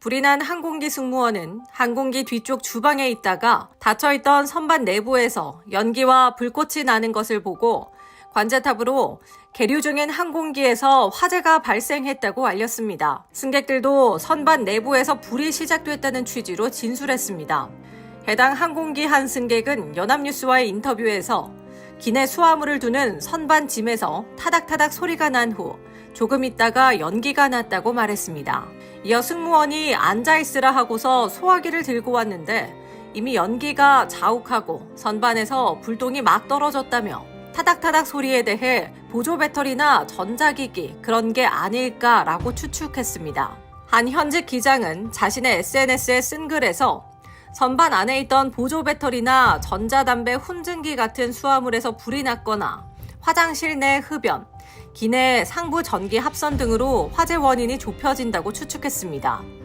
불이 난 항공기 승무원은 항공기 뒤쪽 주방에 있다가 닫혀있던 선반 내부에서 연기와 불꽃이 나는 것을 보고 관제탑으로 계류 중인 항공기에서 화재가 발생했다고 알렸습니다. 승객들도 선반 내부에서 불이 시작됐다는 취지로 진술했습니다. 해당 항공기 한 승객은 연합뉴스와의 인터뷰에서 기내 수화물을 두는 선반 짐에서 타닥타닥 소리가 난 후 조금 있다가 연기가 났다고 말했습니다. 이어 승무원이 앉아있으라 하고서 소화기를 들고 왔는데 이미 연기가 자욱하고 선반에서 불똥이 막 떨어졌다며 타닥타닥 소리에 대해 보조 배터리나 전자기기 그런 게 아닐까라고 추측했습니다. 한 현직 기장은 자신의 SNS에 쓴 글에서 선반 안에 있던 보조 배터리나 전자담배 훈증기 같은 수화물에서 불이 났거나 화장실 내 흡연, 기내 상부 전기 합선 등으로 화재 원인이 좁혀진다고 추측했습니다.